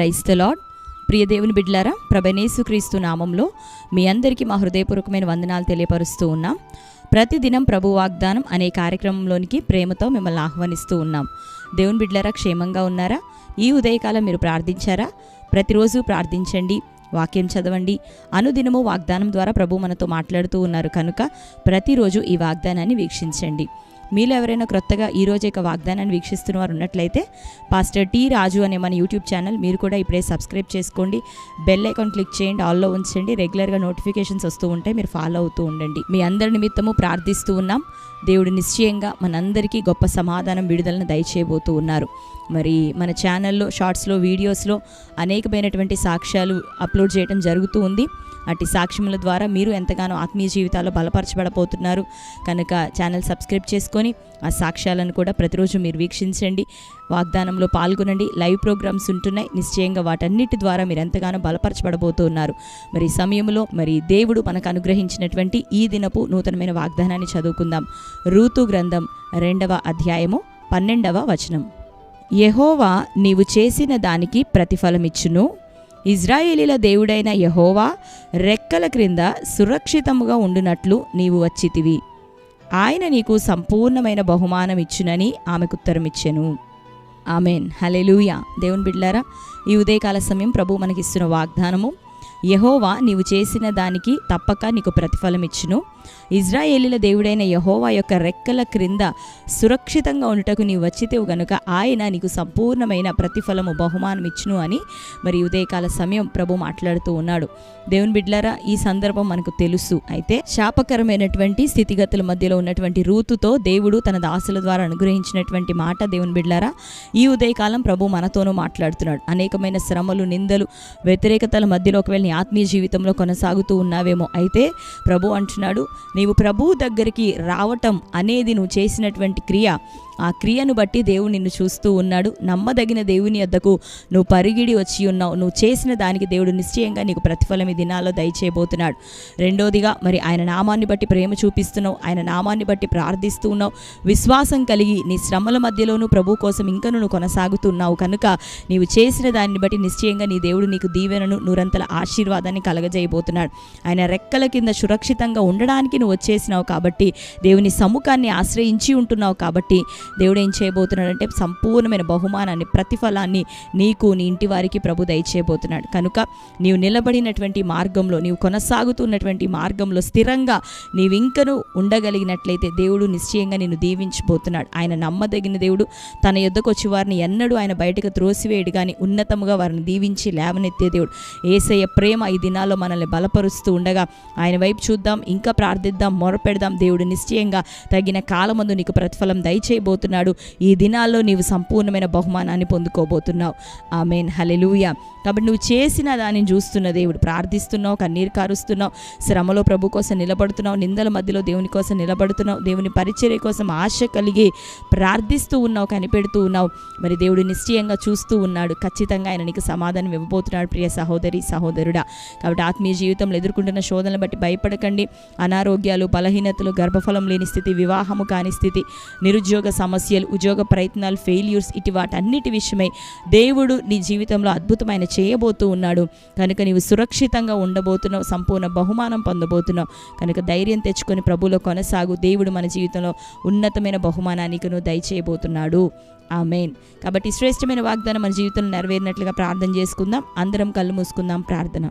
క్రైస్త the lord ప్రియ దేవుని బిడ్లారా ప్రభనేసు క్రీస్తు నామంలో మీ అందరికీ మా హృదయపూర్వకమైన వందనాలు తెలియపరుస్తూ ఉన్నాం. ప్రతిదినం ప్రభు వాగ్దానం అనే కార్యక్రమంలోనికి ప్రేమతో మిమ్మల్ని ఆహ్వానిస్తూ ఉన్నాం. దేవుని బిడ్లారా క్షేమంగా ఉన్నారా? ఈ ఉదయకాలం మీరు ప్రార్థించారా? ప్రతిరోజు ప్రార్థించండి వాక్యం చదవండి. అనుదినము వాగ్దానం ద్వారా ప్రభు మనతో మాట్లాడుతూ ఉన్నారు. కనుక ప్రతిరోజు ఈ వాగ్దానాన్ని వీక్షించండి. మీలో ఎవరైనా క్రొత్తగా ఈరోజు రోజు యొక్క వాగ్దానాన్ని వీక్షిస్తున్న వారు ఉన్నట్లయితే పాస్టర్ టీ రాజు అనే మన యూట్యూబ్ ఛానల్ మీరు కూడా ఇప్పుడే సబ్స్క్రైబ్ చేసుకోండి. బెల్ ఐకాన్ క్లిక్ చేయండి ఆల్లో ఉంచండి. రెగ్యులర్గా నోటిఫికేషన్స్ వస్తూ ఉంటాయి మీరు ఫాలో అవుతూ ఉండండి. మీ అందరి నిమిత్తము ప్రార్థిస్తూ ఉన్నాం. దేవుడు నిశ్చయంగా మనందరికీ గొప్ప సమాధానం విడుదలను దయచేయబోతూ ఉన్నారు. మరి మన ఛానల్లో షార్ట్స్లో వీడియోస్లో అనేకమైనటువంటి సాక్ష్యాలు అప్లోడ్ చేయడం జరుగుతూ ఉంది. అటు సాక్ష్యముల ద్వారా మీరు ఎంతగానో ఆత్మీయ జీవితాల్లో బలపరచబడబోతున్నారు. కనుక ఛానల్ సబ్స్క్రైబ్ చేసుకొని ఆ సాక్ష్యాలను కూడా ప్రతిరోజు మీరు వీక్షించండి. వాగ్దానంలో పాల్గొనండి. లైవ్ ప్రోగ్రామ్స్ ఉంటున్నాయి. నిశ్చయంగా వాటన్నిటి ద్వారా మీరు ఎంతగానో బలపరచబడబోతున్నారు. మరి సమయంలో మరి దేవుడు మనకు అనుగ్రహించినటువంటి ఈ దినపు నూతనమైన వాగ్దానాన్ని చదువుకుందాం. ఋతు గ్రంథం రెండవ అధ్యాయము పన్నెండవ వచనం. యహోవా నీవు చేసిన దానికి ప్రతిఫలమిచ్చును. ఇజ్రాయేలీల దేవుడైన యహోవా రెక్కల క్రింద సురక్షితముగా ఉండునట్లు నీవు వచ్చితివి. ఆయన నీకు సంపూర్ణమైన బహుమానం ఇచ్చునని ఆమెకు ఉత్తరమిచ్చెను ఆమెన్. హలెలూయా దేవుని బిడ్లారా ఈ ఉదయకాల సమయం ప్రభు మనకిస్తున్న వాగ్దానము యహోవా నీవు చేసిన దానికి తప్పక నీకు ప్రతిఫలం ఇచ్చును. ఇజ్రాయేలీల దేవుడైన యహోవా యొక్క రెక్కల క్రింద సురక్షితంగా ఉండటకు నీవు వచ్చితేవు గనుక ఆయన నీకు సంపూర్ణమైన ప్రతిఫలము బహుమానం ఇచ్చును అని మరి ఉదయకాల సమయం ప్రభు మాట్లాడుతూ ఉన్నాడు. దేవుని బిడ్లారా ఈ సందర్భం మనకు తెలుసు. అయితే శాపకరమైనటువంటి స్థితిగతుల మధ్యలో ఉన్నటువంటి రూతుతో దేవుడు తన దాసుల ద్వారా అనుగ్రహించినటువంటి మాట దేవుని బిడ్లారా ఈ ఉదయకాలం ప్రభు మనతోనూ మాట్లాడుతున్నాడు. అనేకమైన శ్రమలు నిందలు వ్యతిరేకతల మధ్యలో ఒకవేళ నీ ఆత్మీయ జీవితంలో కొనసాగుతూ ఉన్నావేమో. అయితే ప్రభు అంటున్నాడు నీవు ప్రభువు దగ్గరికి రావటం అనేది నువ్వు చేసినటువంటి క్రియ. ఆ క్రియను బట్టి దేవుడు నిన్ను చూస్తూ ఉన్నాడు. నమ్మదగిన దేవుని వద్దకు నువ్వు పరిగిడి వచ్చి ఉన్నావు. నువ్వు చేసిన దానికి దేవుడు నిశ్చయంగా నీకు ప్రతిఫలం ఈ దినాల్లో దయచేయబోతున్నాడు. రెండోదిగా మరి ఆయన నామాన్ని బట్టి ప్రేమ చూపిస్తున్నావు. ఆయన నామాన్ని బట్టి ప్రార్థిస్తూ ఉన్నావు. విశ్వాసం కలిగి నీ శ్రమల మధ్యలోనూ ప్రభు కోసం ఇంకను నువ్వు కొనసాగుతున్నావు. కనుక నీవు చేసిన దాన్ని బట్టి నిశ్చయంగా నీ దేవుడు నీకు దీవెనను నూరంతల ఆశీర్వాదాన్ని కలగజేయబోతున్నాడు. ఆయన రెక్కల కింద సురక్షితంగా ఉండడానికి నువ్వు వచ్చేసినావు కాబట్టి దేవుని సముఖాన్ని ఆశ్రయించి ఉంటున్నావు కాబట్టి దేవుడు ఏం చేయబోతున్నాడంటే సంపూర్ణమైన బహుమానాన్ని ప్రతిఫలాన్ని నీకు నీ ఇంటి వారికి ప్రభు దయచేయబోతున్నాడు. కనుక నీవు నిలబడినటువంటి మార్గంలో నీవు కొనసాగుతున్నటువంటి మార్గంలో స్థిరంగా నీవు ఇంకను ఉండగలిగినట్లయితే దేవుడు నిశ్చయంగా నిన్ను దీవించబోతున్నాడు. ఆయన నమ్మదగిన దేవుడు. తన యుద్ధకు వచ్చి వారిని ఎన్నడూ ఆయన బయటకు త్రోసివేయడు కానీ ఉన్నతముగా వారిని దీవించి లేవనెత్తే దేవుడు. ఏసయ్య ప్రేమ ఈ దినాల్లో మనల్ని బలపరుస్తూ ఉండగా ఆయన వైపు చూద్దాం ఇంకా ప్రార్థిద్దాం మొరపెడదాం. దేవుడు నిశ్చయంగా తగిన కాలమందు నీకు ప్రతిఫలం దయచేయబోతున్నాడు ఈ దినాల్లో నీవు సంపూర్ణమైన బహుమానాన్ని పొందుకోబోతున్నావు. ఆమెన్. హలెలూయ కాబట్టి నువ్వు చేసిన దానిని చూస్తున్న దేవుడు. ప్రార్థిస్తున్నావు కన్నీరు కారుస్తున్నావు శ్రమలో ప్రభు కోసం నిలబడుతున్నావు నిందల మధ్యలో దేవుని కోసం నిలబడుతున్నావు దేవుని పరిచర్య కోసం ఆశ కలిగి ప్రార్థిస్తూ ఉన్నావు కనిపెడుతూ ఉన్నావు. మరి దేవుడు నిశ్చయంగా చూస్తూ ఉన్నాడు. ఖచ్చితంగా ఆయన నీకు సమాధానం ఇవ్వబోతున్నాడు ప్రియ సహోదరి సహోదరుడా. కాబట్టి ఆత్మీయ జీవితంలో ఎదుర్కొంటున్న శోధనలు బట్టి భయపడకండి. అనారోగ్యాలు బలహీనతలు గర్భఫలం లేని స్థితి వివాహము కాని స్థితి నిరుద్యోగ సమస్యలు ఉద్యోగ ప్రయత్నాలు ఫెయిల్యూర్స్ ఇటు వాటన్నిటి విషయమై దేవుడు నీ జీవితంలో అద్భుతమైన చేయబోతూ ఉన్నాడు. కనుక నీవు సురక్షితంగా ఉండబోతున్నావు సంపూర్ణ బహుమానం పొందబోతున్నావు. కనుక ధైర్యం తెచ్చుకొని ప్రభులో కొనసాగు. దేవుడు మన జీవితంలో ఉన్నతమైన బహుమానానికి నువ్వు దయచేయబోతున్నాడు. ఆమెన్. కాబట్టి శ్రేష్టమైన వాగ్దానం మన జీవితంలో నెరవేరినట్లుగా ప్రార్థన చేసుకుందాం. అందరం కళ్ళు మూసుకుందాం ప్రార్థన.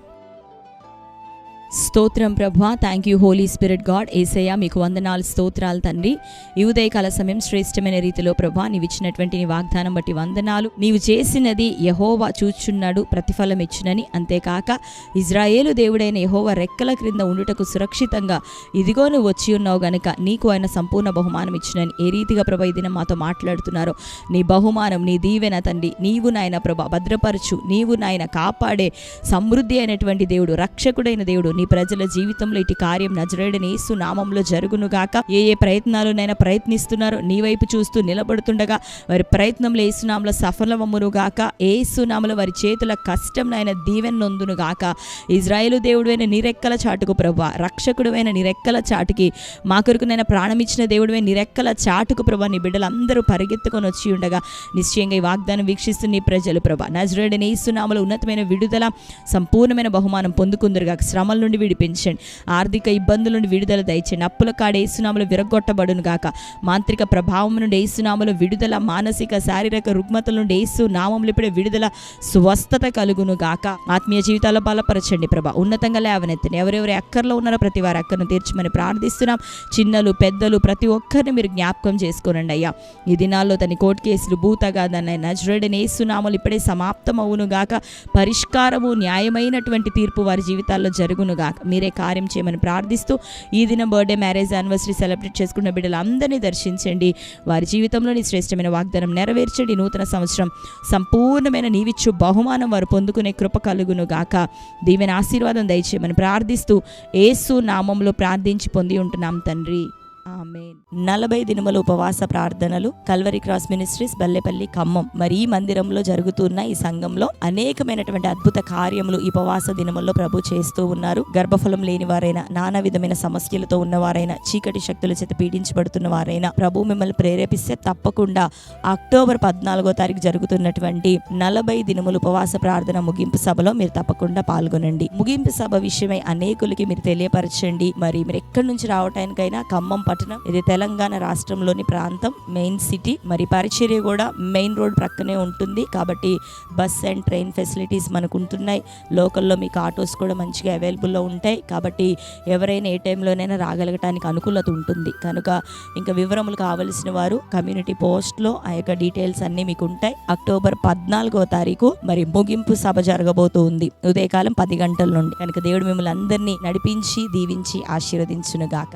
స్తోత్రం ప్రభా. Thank you holy spirit god Yesayya మీకు వందనాలు స్తోత్రాలు తండ్రి. ఈ ఉదయకాల సమయం శ్రేష్టమైన రీతిలో ప్రభా నీవు ఇచ్చినటువంటి నీ వాగ్దానం బట్టి వందనాలు. నీవు చేసినది యహోవా చూచున్నాడు ప్రతిఫలం ఇచ్చునని. అంతేకాక ఇజ్రాయేలు దేవుడైన యహోవా రెక్కల క్రింద ఉండుటకు సురక్షితంగా ఇదిగో నువ్వు వచ్చి ఉన్నావు గనుక నీకు ఆయన సంపూర్ణ బహుమానం ఇచ్చినని ఏ రీతిగా ప్రభా ఇదిన మాతో మాట్లాడుతున్నారో. నీ బహుమానం నీ దీవెన తండ్రి. నీవు నాయన ప్రభా భద్రపరచు. నీవు నాయన కాపాడే సమృద్ధి అయినటువంటి దేవుడు రక్షకుడైన దేవుడు. నీ ప్రజల జీవితంలో ఇటు కార్యం నజరేడని యేసు నామంలో జరుగునుగాక ఏ ఏ ప్రయత్నాలు నైనా ప్రయత్నిస్తున్నారో నీ వైపు చూస్తూ నిలబడుతుండగా వారి ప్రయత్నంలో ఏసునామల సఫలమమ్మునుగాక ఏసునామల వారి చేతుల కష్టం నాయన దీవెన నొందునుగాక ఇజ్రాయేలు దేవుడువైన నిరెక్కల చాటుకు ప్రభా రక్షకుడువైన నిరెక్కల చాటుకి మా కొరకు నేను ప్రాణమిచ్చిన దేవుడివైన నిరెక్కల చాటుకు ప్రభా నీ బిడ్డలందరూ పరిగెత్తుకొని వచ్చి ఉండగా నిశ్చయంగా ఈ వాగ్దానం వీక్షిస్తున్న నీ ప్రజలు ప్రభా నజరేడని ఏసునామల ఉన్నతమైన విడుదల సంపూర్ణమైన బహుమానం పొందుకుందరుగా శ్రమల నుండి విడిపించండి. ఆర్థిక ఇబ్బందుల నుండి విడుదల దయచండి అప్పుల కాడ ఏసునామలు విరగొట్టబడును గాక. మాంత్రిక ప్రభావం నుండి ఏసునామలు విడుదల మానసిక శారీరక రుగ్మతల నుండి ఏసు నామములు ఇప్పుడే విడుదల స్వస్థత కలుగును గాక. ఆత్మీయ జీవితాల్లో బలపరచండి ప్రభా. ఉన్నతంగా లేవనెత్తండి ఎవరెవరి అక్కర్లో ఉన్నారో ప్రతి వారి అక్కర్ను తీర్చమని ప్రార్థిస్తున్నాం. చిన్నలు పెద్దలు ప్రతి ఒక్కరిని మీరు జ్ఞాపకం చేసుకోనండి అయ్యా. ఈ దినాల్లో తన కోర్టు కేసులు భూతగాదన్న నజరుడని ఏసునామలు ఇప్పుడే సమాప్తం అవును గాక. పరిష్కారము న్యాయమైనటువంటి తీర్పు వారి జీవితాల్లో జరుగును గాక మీరే కార్యం చేయమని ప్రార్థిస్తూ ఈ దినం బర్త్డే మ్యారేజ్ యానివర్సరీ సెలబ్రేట్ చేసుకున్న బిడ్డలందరినీ దర్శించండి. వారి జీవితంలోని శ్రేష్టమైన వాగ్దానం నెరవేర్చండి. నూతన సంవత్సరం సంపూర్ణమైన నీవిచ్చు బహుమానం వారు పొందుకునే కృప కలుగును గాక దీవెన ఆశీర్వాదం దయచేయమని ప్రార్థిస్తూ ఏసు నామంలో ప్రార్థించి పొంది ఉంటున్నాం తండ్రి. నలభై దినముల ఉపవాస ప్రార్థనలు Calvary cross ministries Ballepalli Khammam. మరి ఈ మందిరంలో జరుగుతున్న ఈ సంఘంలో అనేకమైనటువంటి అద్భుత కార్యములు ఈ ఉపవాస దినముల్లో ప్రభు చేస్తూ ఉన్నారు. గర్భఫలం లేని వారైనా నానా విధమైన సమస్యలతో ఉన్నవారైనా చీకటి శక్తుల చేత పీడించబడుతున్న వారైనా ప్రభు మిమ్మల్ని ప్రేరేపిస్తే తప్పకుండా అక్టోబర్ పద్నాలుగో తారీఖు జరుగుతున్నటువంటి నలభై దినముల ఉపవాస ప్రార్థన ముగింపు సభలో మీరు తప్పకుండా పాల్గొనండి. ముగింపు సభ విషయమై అనేకులకి మీరు తెలియపరచండి. మరి మీరు ఎక్కడి నుంచి రావటానికైనా ఖమ్మం పట్టణం. ఇది తెలంగాణ రాష్ట్రంలోని ప్రాంతం. Main city. మరి పరిచర్య కూడా మెయిన్ రోడ్ ప్రక్కనే ఉంటుంది. కాబట్టి బస్ అండ్ ట్రైన్ ఫెసిలిటీస్ మనకు ఉంటున్నాయి. లోకల్లో మీకు ఆటోస్ కూడా మంచిగా అవైలబుల్లో ఉంటాయి. కాబట్టి ఎవరైనా ఏ టైంలోనైనా రాగలగటానికి అనుకూలత ఉంటుంది. కనుక ఇంకా వివరములు కావలసిన వారు కమ్యూనిటీ పోస్ట్లో ఆ యొక్క డీటెయిల్స్ అన్నీ మీకు ఉంటాయి. అక్టోబర్ పద్నాలుగో తారీఖు మరి ముగింపు సభ జరగబోతుంది. ఉదయకాలం పది గంటల నుండి. కనుక దేవుడు మిమ్మల్ని అందరినీ నడిపించి దీవించి ఆశీర్వదించునుగాక.